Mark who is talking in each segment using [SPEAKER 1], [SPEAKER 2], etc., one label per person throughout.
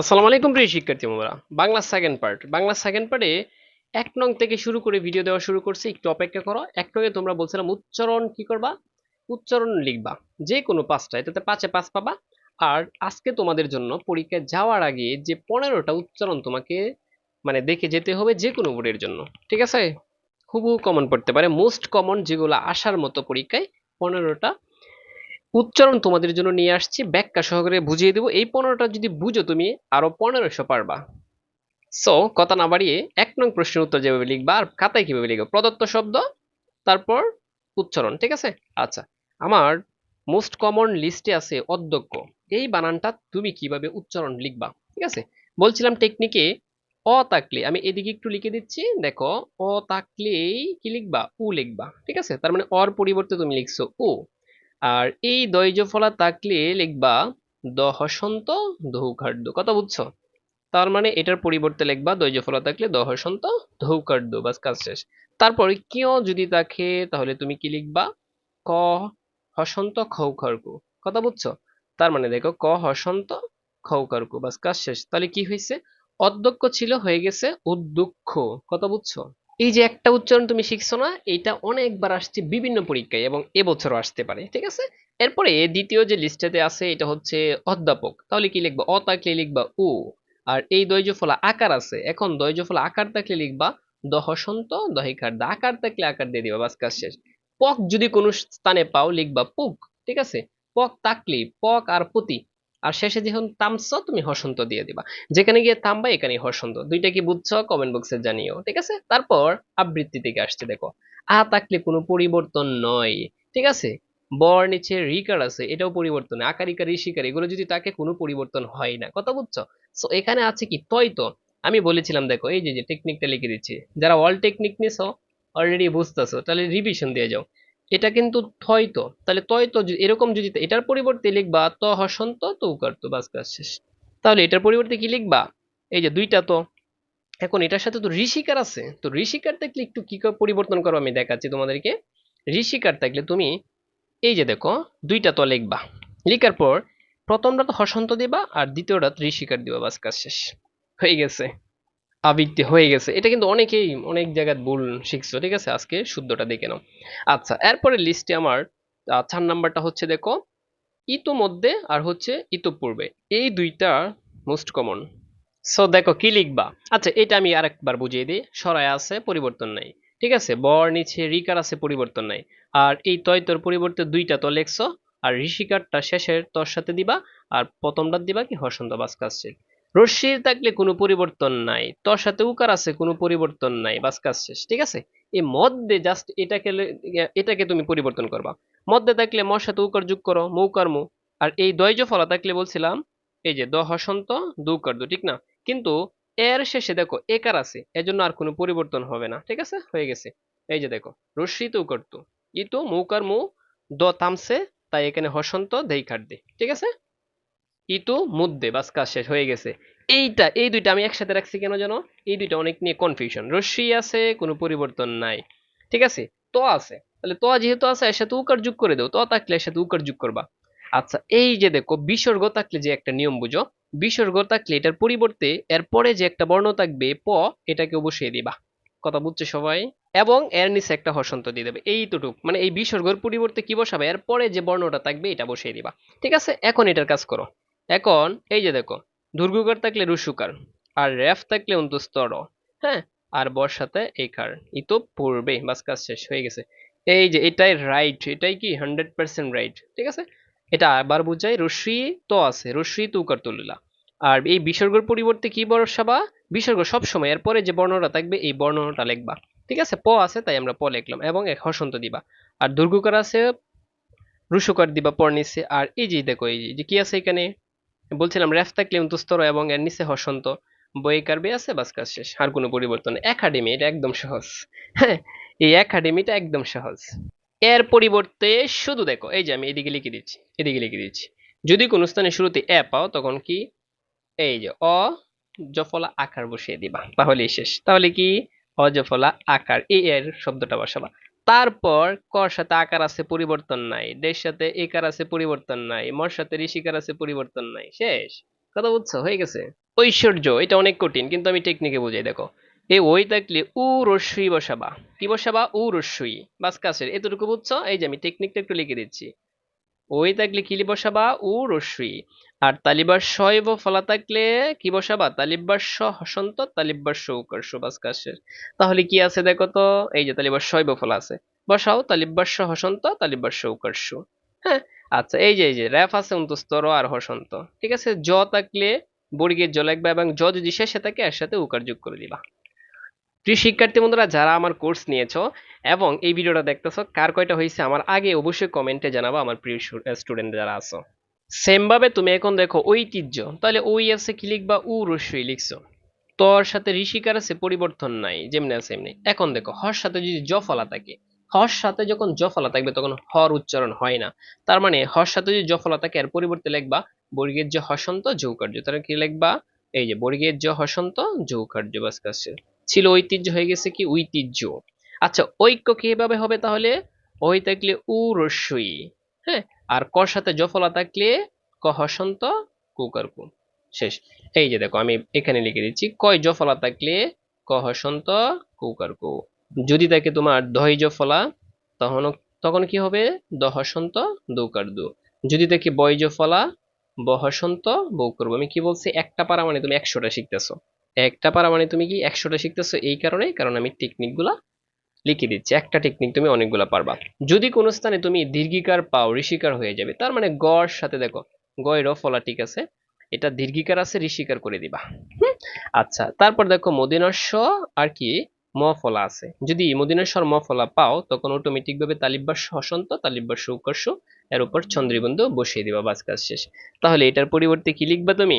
[SPEAKER 1] আসসালামু আলাইকুম প্রিয় শিক্ষার্থী বন্ধুরা। Bangla second part Bangla second পার্টে এক নং থেকে শুরু করে ভিডিও দেওয়া শুরু করছি। একটু অপেক্ষা করো। এক নঙ্গে তোমরা বলছিলাম উচ্চারণ কি করবা? উচ্চারণ লিখবা। যে কোনো পাঁচটা, এটাতে পাঁচে পাঁচ পাবা। আর আজকে তোমাদের জন্য পরীক্ষায় যাওয়ার আগে যে পনেরোটা উচ্চারণ তোমাকে মানে দেখে যেতে হবে যে কোনো বোর্ডের জন্য। ঠিক আছে? খুবই কমন পড়তে পারে। মোস্ট কমন যেগুলো আসার মতো পরীক্ষায় পনেরোটা উচ্চারণ তোমাদের জন্য নিয়ে আসছি। ব্যাখ্যা সহকারে বুঝিয়ে দেবো। এই পনেরোটা যদি বুঝো তুমি, আরও পনেরোশো পারবা। সো কথা না বাড়িয়ে এক নং প্রশ্নের উত্তর যেভাবে লিখবা আর খাতায় কীভাবে লিখবা? প্রদত্ত শব্দ, তারপর উচ্চারণ, ঠিক আছে? আচ্ছা আমার মোস্ট কমন লিস্টে আছে অধ্যক্ষ। এই বানানটা তুমি কীভাবে উচ্চারণ লিখবা? ঠিক আছে? বলছিলাম টেকনিকে অ তাকলে, আমি এদিকে একটু লিখে দিচ্ছি। দেখো, অ থাকলেই কি লিখবা? উ লিখবা। ঠিক আছে? তার মানে অর পরিবর্তে তুমি লিখছো উ। আর এই দৈজ ফলা থাকলে লিখবা দ হসন্ত কথা বুঝছ? তার মানে এটার পরিবর্তে লিখবা দৈজ ফলা থাকলে দ হসন্ত দৌকার্য বাস কাজ শেষ। তারপরে কিয় যদি থাকে তাহলে তুমি কি লিখবা? ক হসন্ত খৌকারকু কথা বুঝছ? তার মানে দেখো ক হসন্ত খৌকারকু বাস কাজ শেষ। তাহলে কি হয়েছে অধ্যক্ষ ছিল হয়ে গেছে উদ্দুক্ষ কথা বুঝছ? এই যে একটা উচ্চারণ তুমি শিখছো না এটা অনেকবার আসছে বিভিন্ন পরীক্ষায় এবং এবছরও আসতে পারে, ঠিক আছে? এরপরে দ্বিতীয় যে লিস্টেতে আছে, এটা হচ্ছে অধ্যাপক। তাহলে কি লিখবা? অ থাকলে লিখবা উ। আর এই দৈজফলা আকার আছে। এখন দৈজফলা আকার থাকলে লিখবা দহসন্ত দহিকার দা আকার থাকলে আকার দিয়ে দিবা, বাস কাজ শেষ। পক যদি কোনো স্থানে পাও, লিখবা পুক, ঠিক আছে? পক তাকলি পক আর পুতি। আর শেষে যখন তামস, তুমি হসন্ত দিয়ে দিবা। যেখানে গিয়ে থামবা এখানে হসন্ত। দুইটা কি বুঝছ? কমেন্ট বক্সে জানিও, ঠিক আছে? তারপর আবৃত্তি থেকে আসছে, দেখো। আ থাকলে কোনো পরিবর্তন নয়, ঠিক আছে? বর নিচে রিকার আছে, এটাও পরিবর্তন। আকার, ইকার, ঋষিকার, এগুলো যদি তাকে কোনো পরিবর্তন হয় না, কথা বুঝছ? সো এখানে আছে কি? তয় তো আমি বলেছিলাম, দেখো, এই যে যে টেকনিকটা লিখে দিচ্ছি। যারা অল টেকনিক নিছো অলরেডি বুঝতেছো, তাহলে রিভিশন দিয়ে যাও। এটা কিন্তু থয় তো। তাহলে তয় তো এরকম যদি এটার পরিবর্তে লিখবা ত হসন্ত তো উকার তো, বাস কাজ শেষ। তাহলে এটার পরিবর্তে কি লিখবা? এই যে দুইটা তো। এখন এটার সাথে তো ঋষিকার আছে। তো ঋষিকার থাকলে একটু কি পরিবর্তন করো, আমি দেখাচ্ছি তোমাদেরকে। ঋষিকার থাকলে তুমি এই যে দেখো, দুইটা তো লিখবা। লিখার পর প্রথমটা তো হসন্ত দিবা আর দ্বিতীয়টা ঋষিকার দিবা, বাস, কাজ শেষ। হয়ে গেছে। আবৃত্তি হয়ে গেছে। এটা কিন্তু অনেকেই অনেক জায়গায় ভুল শিখছো, ঠিক আছে? আজকে শুদ্ধটা দেখে নাও। আচ্ছা এরপরে লিস্টে আমার চার নাম্বারটা হচ্ছে দেখো, ইতোমধ্যে আর হচ্ছে ইতোপূর্বে। এই দুইটা মোস্ট কমন সো দেখো কি লিখবা? আচ্ছা এটা আমি আরেকবার বুঝিয়ে দিই। সরায় আছে, পরিবর্তন নাই। ঠিক আছে? বর, নিচে, রিকার আছে, পরিবর্তন নাই। আর এই তয় তোর পরিবর্তে দুইটা তো লেখছো, আর ঋষিকারটা শেষের তোর সাথে দিবা, আর প্রথমটা দিবা কি হসন্ত বাস কাজ শেষ রশ্মির থাকলে কোনো পরিবর্তন নাই, তোর সাথে উকার আছে, কোনো পরিবর্তন নাই, বাস কাজ শেষ, ঠিক আছে? এই মধ্যে জাস্ট এটাকে এটাকে তুমি পরিবর্তন করবা। মধ্যে থাকলে মর সাথে উকার যোগ করো মৌকার মু। আর এই দয়জ ফলা থাকলে বলছিলাম, এই যে দ হসন্ত দৌকার দু, ঠিক না? কিন্তু এর শেষে দেখো একার আছে, এজন্য আর কোনো পরিবর্তন হবে না, ঠিক আছে? হয়ে গেছে। এই যে দেখো, রশ্মি তো করতো তো। মৌকার মু দ থামছে, তাই এখানে হসন্ত দেই কাট দে, ঠিক আছে? ইতু মুদ্দে, বাস কাজ শেষ হয়ে গেছে। এইটা, এই দুইটা আমি একসাথে রাখছি কেন জানো? এই দুইটা অনেক নিয়ে কনফিউশন রশ্মি আছে, কোনো পরিবর্তন নাই। ঠিক আছে? তো আছে। তাহলে তো যেহেতু আছে এর সাথে উকার যোগ করে দেও। তো থাকলে এর সাথে উকার যোগ করবা। আচ্ছা এই যে দেখো, বিসর্গ থাকলে যে একটা নিয়ম বুঝো, বিসর্গ থাকলে এটার পরিবর্তে এর পরে যে একটা বর্ণ থাকবে, প, এটাকে বসিয়ে দিবা। কথা বুঝছে সবাই? এবং এর নিচে একটা হসন্ত দিয়ে দেবে। এইটুক মানে এই বিসর্গর পরিবর্তে কি বসাবে? এর পরে যে বর্ণটা থাকবে, এটা বসিয়ে দিবা। ঠিক আছে? এখন এটার কাজ করো। এখন এই যে দেখো দুর্গকার থাকলে রুসুকার, আর রেফ থাকলে অন্তস্তর হ্যাঁ? আর বর্ষাতে এই কার ই তো পড়বে বাস কাজ শেষ হয়ে গেছে। এই যে এটাই রাইট এটাই কি হান্ড্রেড পার্সেন্ট রাইট ঠিক আছে? এটা আবার বুঝাই, রশ্মি তো আছে, রশ্মি তুকার তুলিলা। আর এই বিসর্গর পরিবর্তে কি বর্ষা বা বিসর্গ সবসময়, এরপরে যে বর্ণটা থাকবে, এই বর্ণটা লিখবা। ঠিক আছে? প আছে, তাই আমরা প লিখলাম, এবং এক হসন্ত দিবা। আর দুর্গকার আছে, রুসুকার দিবা, পর নিচে আর এই যে দেখো, এই যে কি আছে এখানে? বলছিলাম রেফ থাকলে অন্তস্তর এবং এর নিচে হসন্ত। বই কারবে আছে? বাস কাজ শেষ। আর কোনো পরিবর্তন একাডেমি, এটা একদম সহজ। হ্যাঁ এই একাডেমিটা একদম সহজ। এর পরিবর্তে শুধু দেখো, এই যে আমি এদিকে লিখে দিচ্ছি, এদিকে লিখে দিচ্ছি। যদি কোনো স্থানে শুরুতে এ পাও, তখন কি? এই যে, অ, জফলা আকার বসিয়ে দিবা। তাহলেই শেষ। তাহলে কি? অজফলা আকার। এই এর শব্দটা বসাবা। তারপর কর সাথে আকার আছে, পরিবর্তন নাই। দেশ সাথে একার আছে, পরিবর্তন নাই। মর সাথে ঋষিকার আছে, পরিবর্তন নাই। শেষ। কথা বুঝছ? হয়ে গেছে। ঐশ্বর্য, এটা অনেক কঠিন, কিন্তু আমি টেকনিকে বুঝাই, দেখো। এই ওই থাকলে উ রস্যই বসাবা। কি বসাবা? উ রস্যই বাস কাছের এতটুকু বুঝছ? এই যে আমি টেকনিকটা একটু লিখে দিচ্ছি। ওই থাকলে কি বসাবা উ রস্যই আর তালিবার শৈব ফলা থাকলে কি বসাবা? তালিবার স হসন্ত, তালিবার সৌকর্ষ বাস কাছের তাহলে কি আছে দেখো তো? এই যে তালিবার শৈব ফলা আছে। বসাও, তালিবার স হসন্ত, তালিবার সৌকর্ষ হ্যাঁ? আচ্ছা এই যে এই যে, র্যাফ আছে অন্তস্তর আর হসন্ত। ঠিক আছে? জ থাকলে বর্গের জ লাগবে এবং জ যদি শেষে থাকে এর সাথে উকার যোগ করে দিবা। প্রিয় শিক্ষার্থী বন্ধুরা, যারা আমার কোর্স নিয়েছো এবং এই ভিডিওটা দেখতেছো, কার কয়টা হয়েছে আমার আগে অবশ্যই কমেন্টে জানাব আমার প্রিয় স্টুডেন্ট যারা আছো। সেম ভাবে তুমি এখন দেখো ঐতিহ্য, তাহলে ওই আছে কি লিখবা? উ রস্যই লিখছো। তোর সাথে ঋষিকার আছে, পরিবর্তন নাই, যেমনি আছে এমনি এখন দেখো, হর সাথে যদি জ ফলা থাকে, হর সাথে যখন জ ফলা থাকবে তখন হর উচ্চারণ হয় না। তার মানে হর সাথে যদি জ ফলা থাকে, এর পরিবর্তে লিখবা বর্গের জ হসন্ত, যৌকার্য। তাহলে কি লিখবা? এই যে বর্গের জ হসন্ত, যৌকার্য বাস কাছে ছিল ঐতিহ্য, হয়ে গেছে কি ঐতিহ্য। আচ্ছা ঐক্য কীভাবে হবে তাহলে? ওই থাকলে উ রস্যই হ্যাঁ? আর কর সাথে জফলা থাকলে ক হসন্ত কুকার কু শেষ। এই যে দেখো, আমি এখানে লিখে দিচ্ছি, কয় জফলা থাকলে ক হসন্ত কুকার কু যদি থাকে তোমার দহি জফলা, তখন তখন কি হবে? দ হসন্ত দৌকার দু যদি দেখি বয় জফলা বহসন্ত বউ করব আমি কি বলছি? একটা পারা মানে তুমি একশোটা শিখতেছো। একটা পারা মানে তুমি কি একশোটা শিখতেছো এই কারণে কারণ আমি টেকনিকগুলা লিখে দিচ্ছি। একটা টেকনিক তুমি অনেকগুলা পারবা। যদি কোনো স্থানে তুমি দীর্ঘিকার পাও, ঋষিকার হয়ে যাবে, তার মানে গড় সাথে দেখো গয় র ফলা ঠিক আছে, এটা দীর্ঘিকার আছে, ঋষিকার করে দিবা? আচ্ছা তারপর দেখো মদিনস্য আর কি ম ফলা আছে। যদি মদিনেশ্বর ম ফলা পাও, তখন অটোমেটিক ভাবে তালিব্বাস হসন্ত তালিব্বাস উৎকর্ষ এর উপর চন্দ্রবিন্দু বসিয়ে দিবা বাস কাজ শেষ। তাহলে এটার পরিবর্তে কি লিখবা তুমি?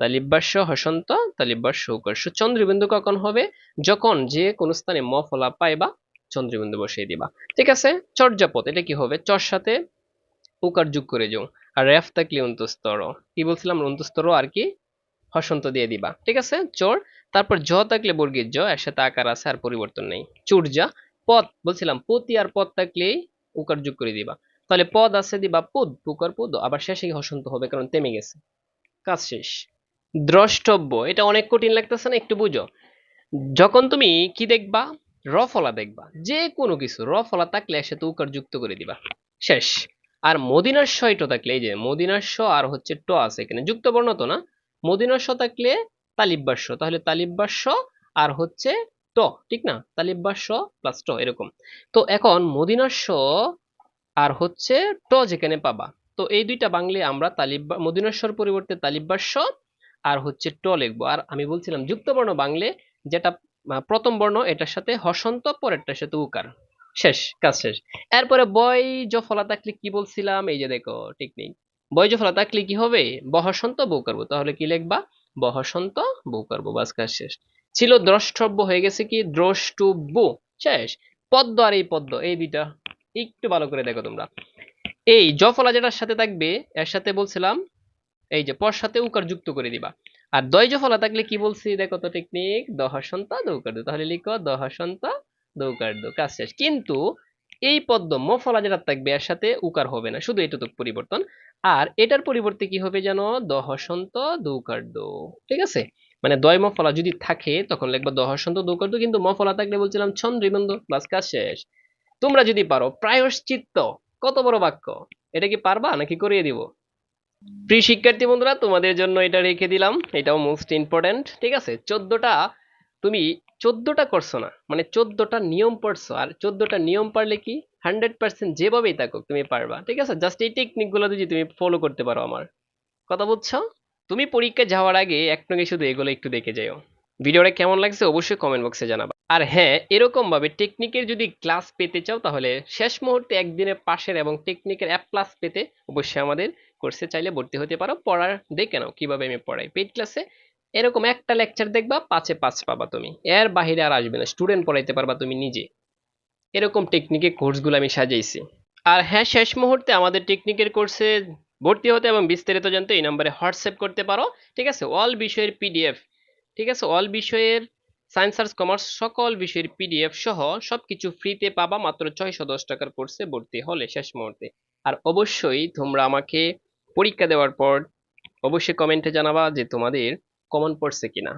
[SPEAKER 1] তালিব্বাস্য হসন্ত তালিব্বাস্য উৎকর্ষ চন্দ্রবিন্দু কখন হবে? যখন যে কোনো স্থানে ম ফলা পাইবা চন্দ্রবিন্দু বসিয়ে দিবা। ঠিক আছে? চর্যাপদ, এটা কি হবে? চর সাথে উকার যোগ করে যাও আর রেফ থাকলে অন্তস্তর। কি বলছিলাম? অন্তস্তর আর কি? হসন্ত দিয়ে দিবা। ঠিক আছে? চোর। তারপর জ থাকলে বর্গীর জ এর সাথে আকার আছে আর পরিবর্তন নেই। চুরজা পদ, বলছিলাম, পতি আর পদ থাকলেই উকার যোগ করে দিবা। তাহলে পদ আছে দিবা, পুদ পুকার পুদ। আবার শেষে হসন্ত হবে? কারণ তেমে গেছে। কাজ শেষ। দ্রষ্টব্য। এটা অনেক কঠিন লাগতেছে না, একটু বুঝো। যখন তুমি কি দেখবা? র ফলা দেখবা। যে কোনো কিছু, র ফলা থাকলে এর সাথে উকার যুক্ত করে দিবা। শেষ। আর মদিনার শয়টা থাকলে, এই যে মদিনার শ আর হচ্ছে ট আছে এখানে যুক্ত বর্ণ তো না? মদিনার শ থাকলে তালিব্বাস্য তাহলে তালিব্বাস্য আর হচ্ছে ট, ঠিক না? তালিব্বাস্য প্লাস ট, এরকম। তো এখন মদিনার শ আর হচ্ছে ট যেখানে পাবা। তো এই দুইটা বাংলে আমরা তালিব্বা মদিনাস্বর পরিবর্তে তালিব্বাস্য আর হচ্ছে ট লিখব। আর আমি বলছিলাম যুক্ত বর্ণ বাংলে যেটা প্রথম বর্ণ এটার সাথে হসন্ত, পরেরটার সাথে উকার। শেষ, কাজ শেষ। এরপরে বয় জফলা থাকলে কি বলছিলাম? এই যে দেখো টেকনিক বয় জফলা থাকলে কি হবে? বহসন্ত বউ করব তাহলে কি লিখবা? বহসন্ত বউ করব বাস, কাজ শেষ। ছিল দ্রষ্টব্য, হয়ে গেছে কি? দ্রষ্টব্য। শেষ। পদ্ম আর এই পদ্ম, এই দুইটা একটু ভালো করে দেখো তোমরা। এই জফলা যেটার সাথে থাকবে, এর সাথে বলছিলাম এই যে পর সাথে উকার যুক্ত করে দিবা। আর দয় জফলা থাকলে কি বলছি? দেখো তো টেকনিক দহসন্ত দৌকার দো তাহলে লিখো দহসন্ত দৌকার দো কাজ শেষ। কিন্তু এই পদ্ম মফলা যেটা থাকবে, এর সাথে উকার হবে না। শুধু এটুকু পরিবর্তন। আর এটার পরিবর্তে কি হবে জানো? দহসন্ত দৌকার দো ঠিক আছে? মানে দয় মফলা যদি থাকে, তখন লিখবা দহসন্ত দৌকার দো কিন্তু মফলা থাকলে বলছিলাম ছন্দ্রিবন্ধ বাস কাজ শেষ। তোমরা যদি পারো, প্রায়শ্চিত্ত, কত বড় বাক্য? এটা কি পারবা নাকি করিয়ে দিব? প্রিয় শিক্ষার্থী বন্ধুরা, তোমাদের জন্য এটা রেখে দিলাম। এটাও মোস্ট ইম্পর্টেন্ট ঠিক আছে? চোদ্দটা, তুমি চোদ্দটা করছ না মানে চোদ্দটা নিয়ম পড়ছো, আর চোদ্দটা নিয়ম পারলে কি হান্ড্রেড পার্সেন্ট যেভাবেই থাকুক তুমি পারবা, ঠিক আছে? জাস্ট এই টেকনিকগুলো যদি তুমি ফলো করতে পারো আমার। কথা বুঝছ? তুমি পরীক্ষায় যাওয়ার আগে এক নগে শুধু এগুলো একটু দেখে যাও ভিডিওটা কেমন লাগছে অবশ্যই কমেন্ট বক্সে জানাবা। আর হ্যাঁ এরকম ভাবে টেকনিকের যদি ক্লাস পেতে চাও, তাহলে শেষ মুহূর্তে একদিনে পাশের এবং টেকনিকের অ্যাপ ক্লাস পেতে অবশ্যই আমাদের কোর্সে চাইলে ভর্তি হতে পারো, পড়ার দেখে নাও কীভাবে আমি পড়াই। পেইড ক্লাসে এরকম একটা লেকচার দেখবা, পাঁচে পাঁচ পাবা তুমি। এর বাহিরে আর আসবে না স্টুডেন্ট পড়াইতে পারবা তুমি নিজে। এরকম টেকনিকের কোর্সগুলো আমি সাজাইছি। আর হ্যাঁ শেষ মুহূর্তে আমাদের টেকনিকের কোর্সে ভর্তি হতে এবং বিস্তারিত জানতে এই নম্বরে হোয়াটসঅ্যাপ করতে পারো, ঠিক আছে? অল বিষয়ের পিডিএফ ঠিক আছে? অল বিষয়ের সায়েন্স আর্টস কমার্স সকল বিষয়ের পিডিএফ সহ সবকিছু ফ্রিতে পাবা, মাত্র ছয়শো দশ টাকার কোর্সে ভর্তি হলে শেষ মুহূর্তে। আর অবশ্যই তোমরা আমাকে পরীক্ষা দেওয়ার পর অবশ্যই কমেন্টে জানাবা যে তোমাদের কমন পড়ছে কিনা।